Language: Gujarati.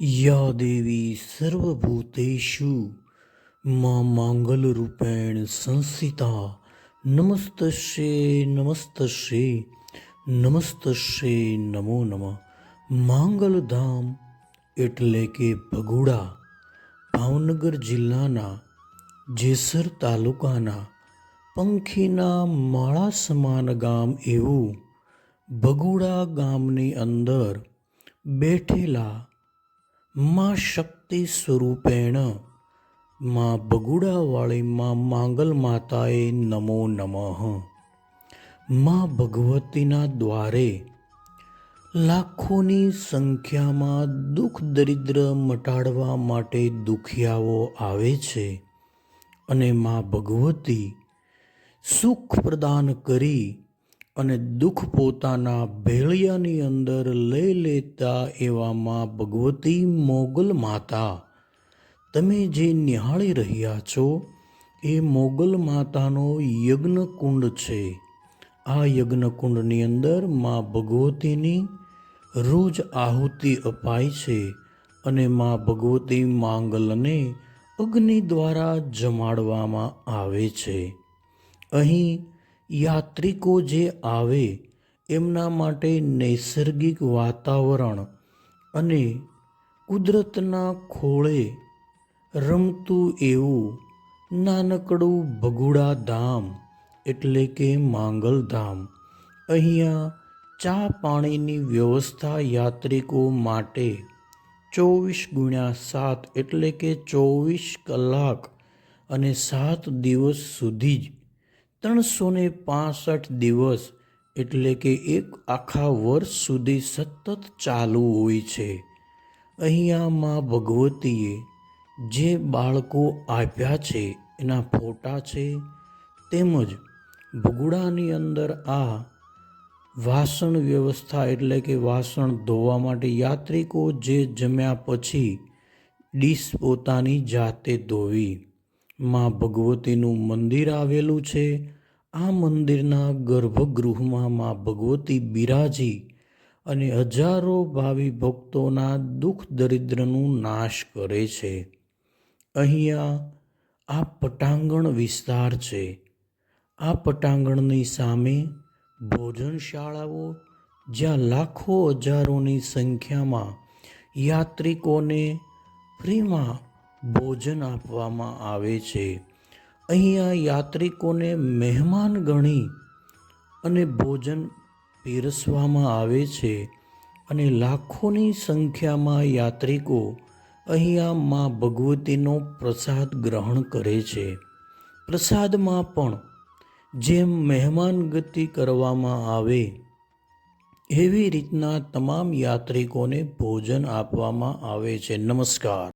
યા દેવી સર્વભૂતેષુ મા માંગલરૂપેણ સંસ્થિતા નમસ્તશ્રે નમસ્તશ્રે નમસ્તશ્રે નમો નમઃ. માંગલધામ એટલે કે ભગુડા, ભાવનગર જિલ્લાના જેસર તાલુકાના પંખીના માળા સમાન ગામ એવું ભગુડા ગામની અંદર બેઠેલા માં શક્તિ સ્વરૂપેણ, માં બગુડાવાળી માં માંગલ માતાએ નમો નમઃ. માં ભગવતીના દ્વારે લાખોની સંખ્યામાં દુઃખ દરિદ્ર મટાડવા માટે દુખિયાઓ આવે છે અને માં ભગવતી સુખ પ્રદાન કરી અને દુઃખ પોતાના ભેળિયાની અંદર લઈ લેતા એવામાં ભગવતી મોગલ માતા. તમે જે નિહાળી રહ્યા છો, એ મોગલ માતાનો યજ્ઞકુંડ છે. આ યજ્ઞકુંડની અંદર મા ભગવતીની રોજ આહુતિ અપાય છે અને મા ભગવતી માંગલને અગ્નિ દ્વારા જમાડવામાં આવે છે. અહીં યાત્રિકો જે આવે, એમના માટે નૈસર્ગિક વાતાવરણ અને કુદરતના ખોળે રમતું એવું નાનકડું ભગુડા ધામ એટલે કે માંગલધામ. અહીંયા ચા પાણીની વ્યવસ્થા યાત્રિકો માટે ચોવીસ ગુણ્યા સાત એટલે કે ચોવીસ કલાક અને સાત દિવસ સુધી જ ત્રણસો ને પાસઠ દિવસ એટલે કે એક આખા વર્ષ સુધી સતત ચાલુ હોય છે. અહીંયા માં ભગવતીએ જે બાળકો આપ્યા છે, એના ફોટા છે, તેમજ ભગુડાની અંદર આ વાસણ વ્યવસ્થા એટલે કે વાસણ ધોવા માટે યાત્રિકો જે જમ્યા પછી ડીશ પોતાની જાતે ધોવી. માં ભગવતીનું મંદિર આવેલું છે. આ મંદિરના ગર્ભગૃહમાં માં ભગવતી બિરાજી અને હજારો ભાવિ ભક્તોના દુઃખ દરિદ્રનું નાશ કરે છે. અહીંયા આ પટાંગણ વિસ્તાર છે. આ પટાંગણની સામે ભોજનશાળાઓ, જ્યાં લાખો હજારોની સંખ્યામાં યાત્રિકોને ફ્રીમાં ભોજન આપવામાં આવે છે. અહીંયા યાત્રિકોને મહેમાન ગણી અને ભોજન પીરસવામાં આવે છે અને લાખોની સંખ્યામાં યાત્રિકો અહીંયા મા ભગવતીનો પ્રસાદ ગ્રહણ કરે છે. પ્રસાદમાં પણ જેમ મહેમાન ગતિ કરવામાં આવે, એવી રીતના તમામ યાત્રિકોને ભોજન આપવામાં આવે છે. નમસ્કાર.